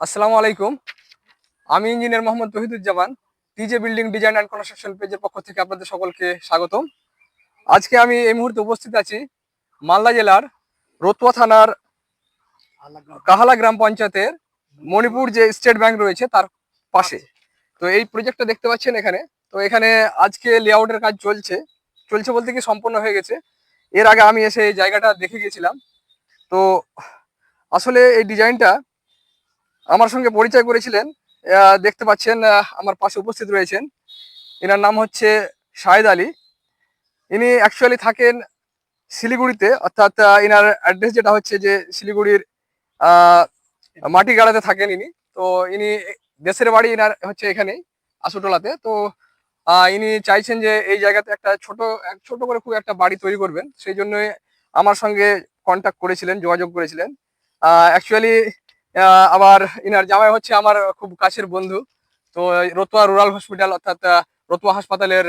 আসসালামু আলাইকুম। আমি engineer Mohammad Tahiduzzaman TJ building design and construction পেজের পক্ষ থেকে আপনাদের সকলকে স্বাগতম। আজকে আমি এই মুহূর্তে উপস্থিত আছি মালদা জেলার রতুয়া থানার কাহালা গ্রাম পঞ্চায়েতের মণিপুর যে স্টেট ব্যাংক রয়েছে তার পাশে। তো এই প্রজেক্টটা দেখতে পাচ্ছেন এখানে। তো এখানে আজকে লেআউটের কাজ চলছে। চলছে বলতে কি সম্পন্ন হয়ে গেছে। এর আগে আমি এসে এই জায়গাটা দেখে গেছিলাম। তো আসলে এই ডিজাইনটা আমার সঙ্গে পরিচয় করেছিলেন। দেখতে পাচ্ছেন আমার পাশে উপস্থিত রয়েছেন। এনার নাম হচ্ছে শাহেদ আলী। ইনি অ্যাকচুয়ালি থাকেন শিলিগুড়িতে, অর্থাৎ এনার অ্যাড্রেস যেটা হচ্ছে যে শিলিগুড়ির মাটিগাড়াতে থাকেন ইনি। তো ইনি দেশের বাড়ি, এনার হচ্ছে এখানেই, আশুটোলাতে। তো ইনি চাইছেন যে এই জায়গাতে একটা ছোট ছোট করে খুব একটা বাড়ি তৈরি করবেন। সেই জন্যই আমার সঙ্গে কন্ট্যাক্ট করেছিলেন, যোগাযোগ করেছিলেন। অ্যাকচুয়ালি আবার ইনার জামাই হচ্ছে আমার খুব কাছের বন্ধু। তো রতুয়া রুরাল হসপিটাল অর্থাৎ রতুয়া হাসপাতালের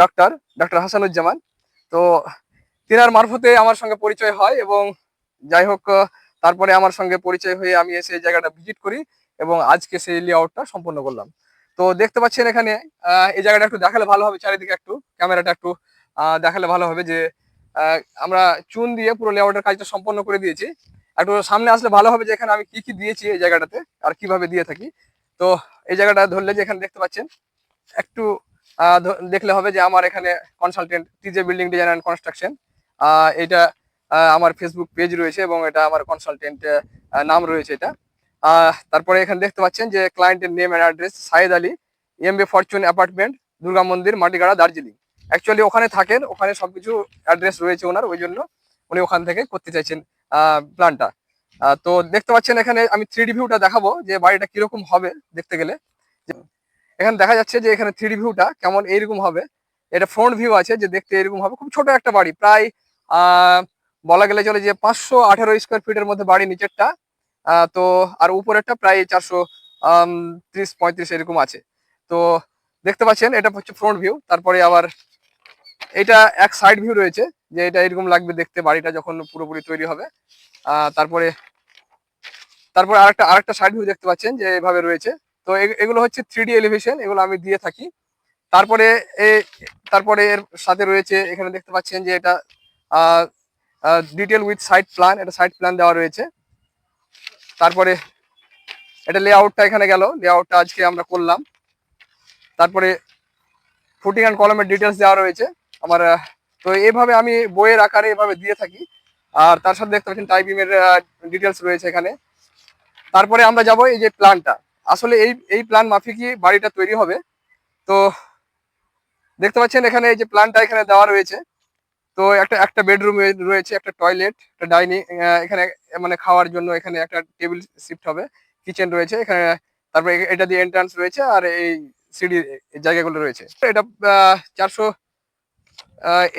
ডক্টর ডক্টর হাসানুজ্জামান। তো তিনার মারফতে আমার সঙ্গে পরিচয় হয় এবং যাই হোক তারপরে আমার সঙ্গে পরিচয় হয়ে আমি এসে এই জায়গাটা ভিজিট করি এবং আজকে সেই লেআউটটা সম্পন্ন করলাম। তো দেখতে পাচ্ছেন এখানে এই জায়গাটা একটু দেখালে ভালো হবে, চারিদিকে একটু, ক্যামেরাটা একটু দেখালে ভালো হবে যে আমরা চুন দিয়ে পুরো লেআউটের কাজটা সম্পন্ন করে দিয়েছি। একটু সামনে আসলে ভালো হবে যে এখানে আমি কি কি দিয়েছি এই জায়গাটাতে আর কীভাবে দিয়ে থাকি। তো এই জায়গাটা ধরলে যে এখানে দেখতে পাচ্ছেন, একটু দেখলে হবে যে আমার এখানে consultant TJ building design and construction এটা আমার ফেসবুক পেজ রয়েছে এবং এটা আমার কনসালটেন্ট নাম রয়েছে এটা। তারপরে এখানে দেখতে পাচ্ছেন যে ক্লায়েন্টের name and address Sayed Ali M B Fortune apartment Durga মন্দির, মাটিগাড়া, দার্জিলিং। অ্যাকচুয়ালি ওখানে থাকেন, ওখানে সবকিছু অ্যাড্রেস রয়েছে ওনার, ওই জন্য উনি ওখান থেকে করতে চাইছেন। প্ল্যানটা তো দেখতে পাচ্ছেন এখানে আমি থ্রি ভিউটা দেখাবো যে বাড়িটা কীরকম হবে দেখতে গেলে। এখানে দেখা যাচ্ছে যে এখানে থ্রি ভিউটা কেমন এইরকম হবে। এটা ফ্রন্ট ভিউ আছে যে দেখতে এরকম হবে। খুব ছোট একটা বাড়ি, প্রায় বলা গেলে চলে যে পাঁচশো আঠারো স্কোয়ার ফিটের মধ্যে বাড়ি নিচেরটা। তো আর উপরেরটা প্রায় চারশো ত্রিশ, পঁয়ত্রিশ এরকম আছে। তো দেখতে পাচ্ছেন এটা হচ্ছে ফ্রন্ট ভিউ তারপরে আবার এটা এক সাইড ভিউ রয়েছে। যে এটা এরকম লাগবে দেখতে, বাড়িটা যখন পুরোপুরি তৈরি হবে। তারপরে তারপরে আরেকটা আরেকটা সাইড ভিউ দেখতে পাচ্ছেন যে এভাবে রয়েছে। তো এগুলো হচ্ছে থ্রি এলিভেশন এগুলো আমি দিয়ে থাকি। তারপরে এ, তারপরে এর সাথে রয়েছে, এখানে দেখতে পাচ্ছেন যে এটা ডিটেল উইথ সাইড প্ল্যান এটা সাইড প্ল্যান দেওয়া রয়েছে। তারপরে এটা লেআউটটা এখানে গেল লেআউটটা আজকে আমরা করলাম। তারপরে ফুটিং অ্যান্ড কলমের ডিটেলস দেওয়া রয়েছে। আমার তো এভাবে আমি বইয়ের আকারে এভাবে দিয়ে থাকি। আর তার সাথে দেখতে পাচ্ছেন টাইপিং এর ডিটেলস রয়েছে এখানে। তারপরে আমরা যাব এই যে প্ল্যানটা। আসলে এই এই প্ল্যান মাফিকই বাড়িটা তৈরি হবে। তো দেখতে পাচ্ছেন এখানে এই যে প্ল্যানটা এখানে দেওয়া রয়েছে। তো একটা একটা বেডরুম রয়েছে, একটা টয়লেট, একটা ডাইনিং এখানে মানে খাওয়ার জন্য এখানে একটা টেবিল শিফট হবে, কিচেন রয়েছে, এখানে তারপরে এটা দিয়ে এন্ট্রান্স রয়েছে, আর এই সিঁড়ি জায়গাগুলো রয়েছে। এটা চারশো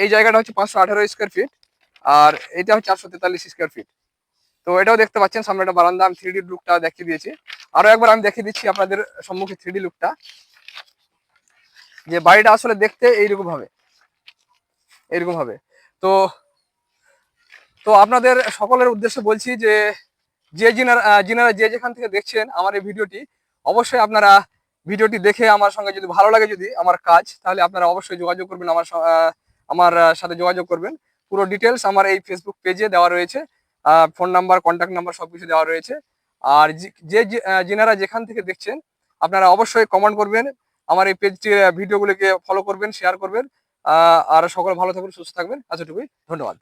এই জায়গাটা হচ্ছে পাঁচশো আঠারো স্কোয়ার ফিট আর এটা হচ্ছে চারশো তেতাল্লিশ স্কোয়ার ফিট তো এটাও দেখতে পাচ্ছেন, সামনে একটা বারান্দা, আমি থ্রি লুকটা দেখিয়ে দিয়েছি। আরও একবার আমি দেখিয়ে দিচ্ছি আপনাদের সম্মুখে থ্রি লুকটা যে বাড়িটা আসলে দেখতে এইরকম হবে এরকম হবে। তো তো আপনাদের সকলের উদ্দেশ্যে বলছি যে যে যিনারা যিনারা যে যেখান থেকে দেখছেন আমার এই ভিডিওটি, অবশ্যই আপনারা ভিডিওটি দেখে আমার সঙ্গে যদি ভালো লাগে যদি আমার কাজ, তাহলে আপনারা অবশ্যই যোগাযোগ করবেন আমার আমার সাথে যোগাযোগ করবেন। পুরো ডিটেলস আমার এই ফেসবুক পেজে দেওয়া রয়েছে। ফোন নাম্বার কন্ট্যাক্ট নাম্বার সব কিছু দেওয়া রয়েছে। আর যে- যিনারা যেখান থেকে দেখছেন, আপনারা অবশ্যই কমেন্ট করবেন। আমার এই পেজটির ভিডিওগুলোকে ফলো করবেন শেয়ার করবেন। আর সকল ভালো থাকবেন সুস্থ থাকবেন। এতটুকুই। ধন্যবাদ।